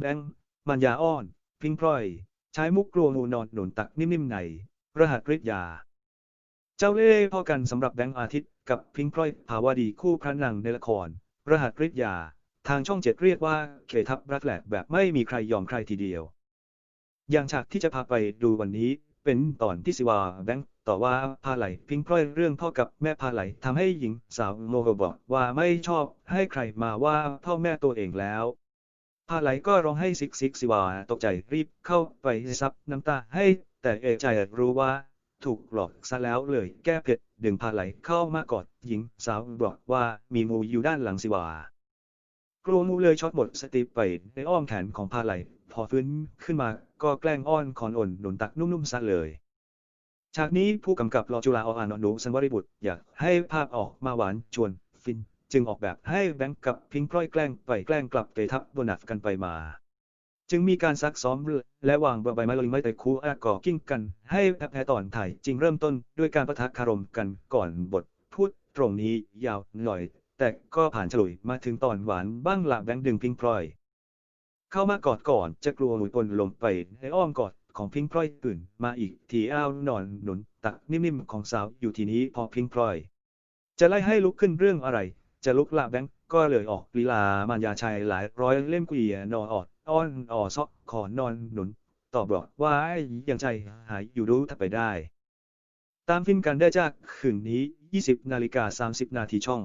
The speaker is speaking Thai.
แบงค์มันยาอ้อน พิงพลอย ใช้มุกกลัวงูนอนหนุนตักนิ่มๆใน รหัสฤทธิ์ยา เจ้าเล่ห์พ่อกันสำหรับแบงค์อาทิตย์กับพิงพลอยภาวดีคู่พระนางในละคร รหัสฤทธิ์ยา ทางช่องเจ็ดเรียกว่าเคทับรักแหลกแบบไม่มีใครยอมใครทีเดียว อย่างฉากที่จะพาไปดูวันนี้เป็นตอนที่สิวาแบงค์ต่อว่าพาไหลพิงพลอยเรื่องพ่อกับแม่พาไหลทำให้หญิงสาวโมโหบอกว่าไม่ชอบให้ใครมาว่าพ่อแม่ตัวเองแล้ว พาไหลก็ร้องให้ซิกซิกสิวาตกใจรีบเข้าไปซับน้ำตาให้ แต่เอกใจรู้ว่า ถูกหลอกซะแล้วเลยแก้เผ็ดดึงพาไหลเข้ามากอดหญิงสาวบอกว่ามีงูอยู่ด้านหลังสิวากลัวงูเลยช็อตหมดสติไปในอ้อมแขนของพาไหล พอฟื้นขึ้นมาก็แกล้งอ้อนคอนอ่อนหนุนตักนุ่มๆซะเลยฉากนี้ผู้กำกับรอจุฬาออานนท์สันวริบุตรอยากให้ภาพออกมาหวานชวนฟิน จึงออกแบบให้แบงค์กับพิงพลอยแกล้งไปแกล้งกลับเตะทับโดนัทกันไปมา จึงมีการซักซ้อมและวางใบไม้ลอยไม้แต่คู่อากอกิ้งกัน ให้แพ้ตอนถ่ายจริงเริ่มต้นด้วยการประทะคารมกันก่อนบทพูดตรงนี้ยาวหน่อย แต่ก็ผ่านฉลุยมาถึงตอนหวานบ้างละแบงค์ดึงพิงพลอย เข้ามากอดก่อนจะกลัวหลุดปนลงไปในอ้อมกอดของพิงพลอยตื่นมาอีกทีอ้าวนอนหนุนตักนิ่มๆของสาวอยู่ทีนี้พอพิงพลอย จะไล่ให้ลุกขึ้นเรื่องอะไร จะลุกลาแบงก์ก็เลยออกลีลามันยาชัยหลายร้อยเล่มกุยนออดอ้อนอ่อซอกขอนอนหนุน ตอบบอกว่ายังใจหายอยู่รู้ถ้าไปได้ ตามฟินกันได้จากคืนนี้ 20นาฬิกา30นาทีช่อง